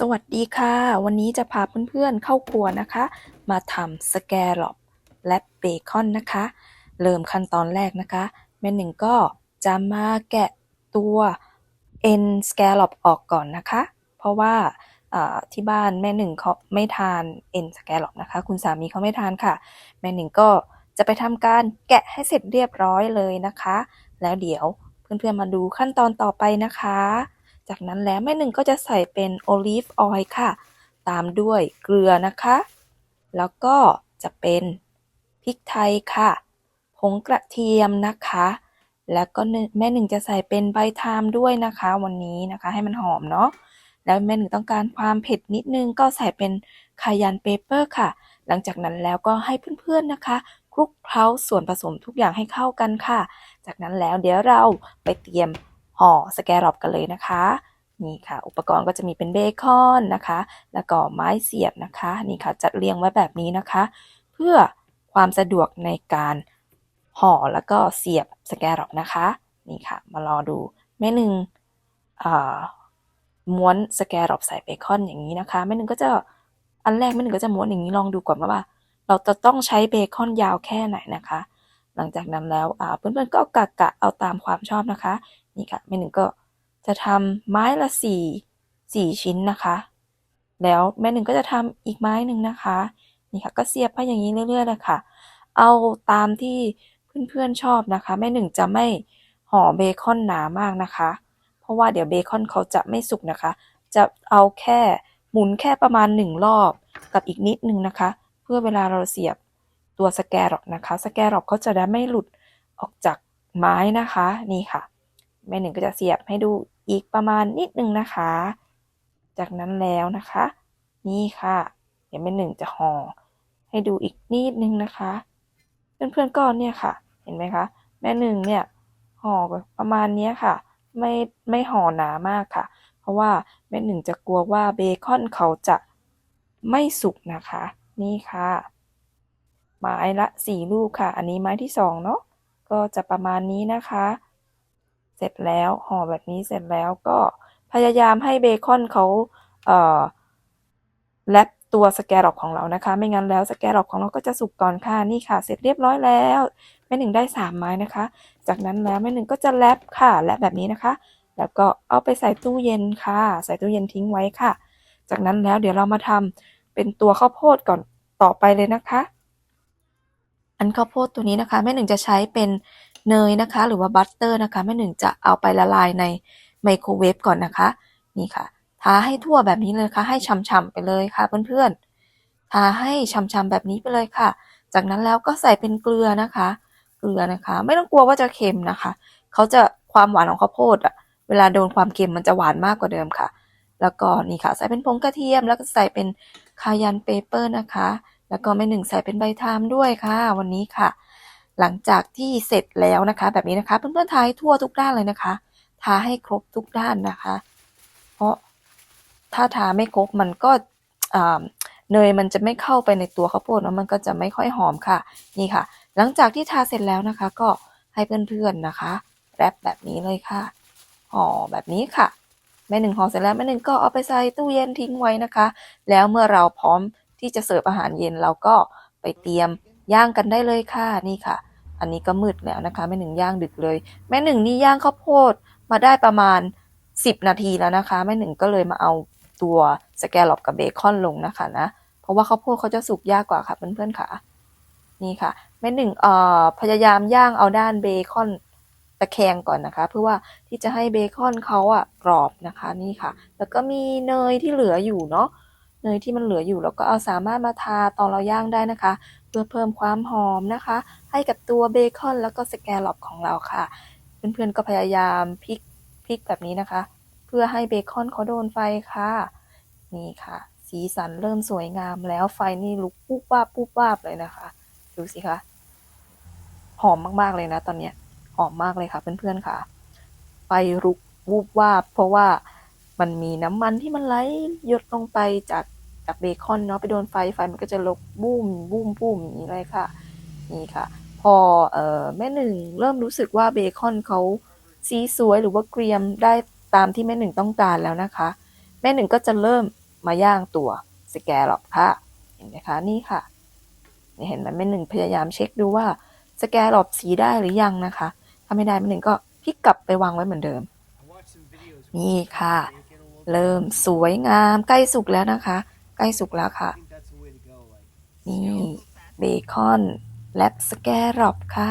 สวัสดีค่ะ วันนี้จะพาเพื่อนๆเข้าครัวนะคะ มาทำสแกลลอปและเบคอนนะคะ เริ่มขั้นตอนแรกนะคะ แม่หนึ่งก็จะมาแกะตัวเอ็นสแกลลอปออกก่อนนะคะ เพราะว่าที่บ้านแม่หนึ่งเขาไม่ทานเอ็นสแกลลอปนะคะ คุณสามีเขาไม่ทานค่ะ แม่หนึ่งก็จะไปทำการแกะให้เสร็จเรียบร้อยเลยนะคะ แล้วเดี๋ยวเพื่อนๆมาดูขั้นตอนต่อไปนะคะ จากนั้นแล้วแม่หนึ่งก็จะใส่เป็นโอลีฟออยล์ค่ะ ตามด้วยเกลือนะคะ แล้วก็จะเป็นพริกไทยค่ะ ผงกระเทียมนะคะ แล้วก็แม่หนึ่งจะใส่เป็นใบไทม์ด้วยนะคะ วันนี้นะคะให้มันหอมเนาะ แล้วแม่หนึ่งต้องการความเผ็ดนิดนึงก็ใส่เป็นคายันเปเปอร์ค่ะ หลังจากนั้นแล้วก็ให้เพื่อนๆนะคะคลุกเคล้าส่วนผสมทุกอย่างให้เข้ากันค่ะ จากนั้นแล้วเดี๋ยวเราไปเตรียม ห่อสแกรอปกันเลยนะคะ นี่ค่ะ อุปกรณ์ก็จะมีเป็นเบคอนนะคะ แล้วก็ไม้เสียบนะคะ นี่ค่ะจัดเรียงไว้แบบนี้นะคะ เพื่อความสะดวกในการห่อแล้วก็เสียบสแกรอปนะคะ นี่ค่ะ มารอดูแม่หนึ่งม้วนสแกรอปใส่เบคอนอย่างนี้นะคะแม่หนึ่งก็จะอันแรกแม่หนึ่งก็จะม้วนอย่างนี้ลองดูก่อนว่า เราจะต้องใช้เบคอนยาวแค่ไหนนะคะ หลังจากนั้นแล้วเพื่อนๆก็กะกะเอาตามความชอบนะคะ นี่ค่ะแม่หนึ่งก็จะทำไม้ละสี่สี่ชิ้นนะคะ แล้วแม่หนึ่งก็จะทำอีกไม้หนึ่งนะคะ นี่ค่ะก็เสียบไปอย่างนี้เรื่อยๆเลยค่ะ เอาตามที่เพื่อนๆชอบนะคะ แม่หนึ่งจะไม่ห่อเบคอนหนามากนะคะ เพราะว่าเดี๋ยวเบคอนเขาจะไม่สุกนะคะ จะเอาแค่หมุนแค่ประมาณหนึ่งรอบกับอีกนิดนึงนะคะ เพื่อเวลาเราเสียบตัวสแกรอกนะคะ สแกรอกเขาจะได้ไม่หลุดออกจากไม้นะคะนี่ค่ะ แม่หนึ่งก็จะเสียบให้ดูอีกประมาณนิดนึงนะคะ จากนั้นแล้วนะคะ นี่ค่ะ เดี๋ยวแม่หนึ่งจะห่อให้ดูอีกนิดนึงนะคะ เพื่อนๆก็เนี่ยค่ะ เห็นไหมคะ แม่หนึ่งเนี่ยห่อประมาณนี้ค่ะ ไม่ไม่ห่อหนามากค่ะ เพราะว่าแม่หนึ่งจะกลัวว่าเบคอนเขาจะไม่สุกนะคะ นี่ค่ะไม้ละสี่ลูกค่ะ อันนี้ไม้ที่สองเนาะก็จะประมาณนี้นะคะ เสร็จแล้วห่อแบบนี้เสร็จแล้วก็พยายามให้เบคอนเขาเอ่อแรปตัวสแกรอปของเรานะคะ ไม่งั้นแล้วสแกรอปของเราก็จะสุกก่อนค่ะนี่ค่ะ เสร็จเรียบร้อยแล้วแม่หนึ่งได้สามไม้นะคะ จากนั้นแล้วแม่หนึ่งก็จะแรปค่ะแรปแบบนี้นะคะ แล้วก็เอาไปใส่ตู้เย็นค่ะ ใส่ตู้เย็นทิ้งไว้ค่ะ จากนั้นแล้วเดี๋ยวเรามาทำเป็นตัวข้าวโพดก่อนต่อไปเลยนะคะ อันข้าวโพดตัวนี้นะคะแม่หนึ่งจะใช้เป็น เนยนะคะ หรือว่าบัตเตอร์นะคะแม่หนึ่งจะเอาไปละลายในไมโครเวฟก่อนนะคะ นี่ค่ะ ทาให้ทั่วแบบนี้เลยค่ะ ให้ฉ่ำๆไปเลยค่ะเพื่อนๆ ทาให้ฉ่ำๆแบบนี้ไปเลยค่ะ จากนั้นแล้วก็ใส่เป็นเกลือนะคะ เกลือนะคะ ไม่ต้องกลัวว่าจะเค็มนะคะ เขาจะความหวานของข้าวโพดอะเวลาโดนความเค็มมันจะหวานมากกว่าเดิมค่ะ แล้วก็นี่ค่ะ ใส่เป็นผงกระเทียม แล้วก็ใส่เป็นคายันเปเปอร์นะคะ แล้วก็แม่หนึ่งใส่เป็นใบไทม์ด้วยค่ะ วันนี้ค่ะ หลังจากที่เสร็จแล้วนะคะ แบบนี้นะคะ เพื่อนๆทาให้ทั่วทุกด้านเลยนะคะทาให้ครบทุกด้านนะคะ เพราะถ้าทาไม่ครบมันก็เนยมันจะไม่เข้าไปในตัวข้าวโพดแล้วมันก็จะไม่ค่อยหอมค่ะ นี่ค่ะ หลังจากที่ทาเสร็จแล้วนะคะ ก็ให้เพื่อนๆนะคะแรปแบบนี้เลยค่ะห่อแบบนี้ค่ะ แม่หนึ่งห่อเสร็จแล้วแม่หนึ่งก็เอาไปใส่ตู้เย็นทิ้งไว้นะคะ แล้วเมื่อเราพร้อมที่จะเสิร์ฟอาหารเย็นเราก็ไปเตรียม ย่างกันได้เลยค่ะนี่ค่ะ อันนี้ก็มืดแล้วนะคะ แม่หนึ่งย่างดึกเลย แม่หนึ่งนี่ย่างข้าวโพดมาได้ประมาณ 10 นาทีแล้วนะคะ แม่หนึ่งก็เลยมาเอาตัวสแกลลอปกับเบคอนลงนะคะนะเพราะว่าข้าวโพดเขาจะสุกยากกว่าค่ะเพื่อนๆค่ะนี่ค่ะแม่หนึ่งเอ่อพยายามย่างเอาด้านเบคอนตะแคงก่อนนะคะ เพื่อว่าที่จะให้เบคอนเขาอะกรอบนะคะนี่ค่ะ แล้วก็มีเนยที่เหลืออยู่เนาะ เนยที่มันเหลืออยู่เราก็เอาสามารถมาทาตอนเราย่างได้นะคะ เพื่อเพิ่มความหอมนะคะ ให้กับตัวเบคอนแล้วก็สแกลล็อปของเราค่ะ เพื่อนๆก็พยายามพลิกพลิกแบบนี้นะคะ เพื่อให้เบคอนเขาโดนไฟค่ะ นี่ค่ะ สีสันเริ่มสวยงามแล้วไฟนี่ลุกปุ๊บวาบปุ๊บวาบเลยนะคะ ดูสิคะหอมมากๆเลยนะ ตอนเนี้ยหอมมากเลยค่ะ เพื่อนๆค่ะ ไฟลุกวูบวาบเพราะว่า มันมีน้ำมันที่มันไหลหยดลงไปจากจากเบคอนเนาะไปโดนไฟไฟมันก็จะลุกบุ้มบุ้มบุ้มอย่างนี้เลยค่ะ นี่ค่ะ พอเอ่อแม่หนึ่งเริ่มรู้สึกว่าเบคอนเขาสีสวยหรือว่าเกรียมได้ตามที่แม่หนึ่งต้องการแล้วนะคะ แม่หนึ่งก็จะเริ่มมาย่างตัวสแกลลอปค่ะเห็นไหมคะนี่ค่ะนี่เห็นไหมแม่หนึ่งพยายามเช็คดูว่าสแกลลอปสีได้หรือยังนะคะถ้าไม่ได้แม่หนึ่งก็พลิกกลับไปวางไว้เหมือนเดิมนี่ค่ะ เริ่มสวยงามใกล้สุกแล้วนะคะ ใกล้สุกแล้วค่ะ นี่เบคอนแลบสแกรอบค่ะ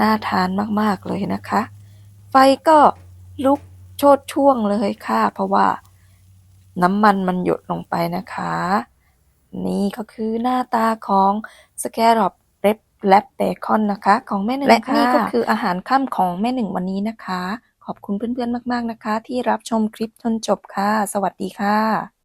น่าทานมากๆเลยนะคะ ไฟก็ลุกโชดช่วงเลยค่ะ เพราะว่าน้ำมันมันหยดลงไปนะคะ นี่ก็คือหน้าตาของสแกรอบเรบแลบเบคอนนะคะ ของแม่หนึ่งและนี่ก็คืออาหารค่ำของแม่หนึ่งวันนี้นะคะ ขอบคุณเพื่อนๆมาก ๆนะคะ ที่รับชมคลิปจนจบค่ะ สวัสดีค่ะ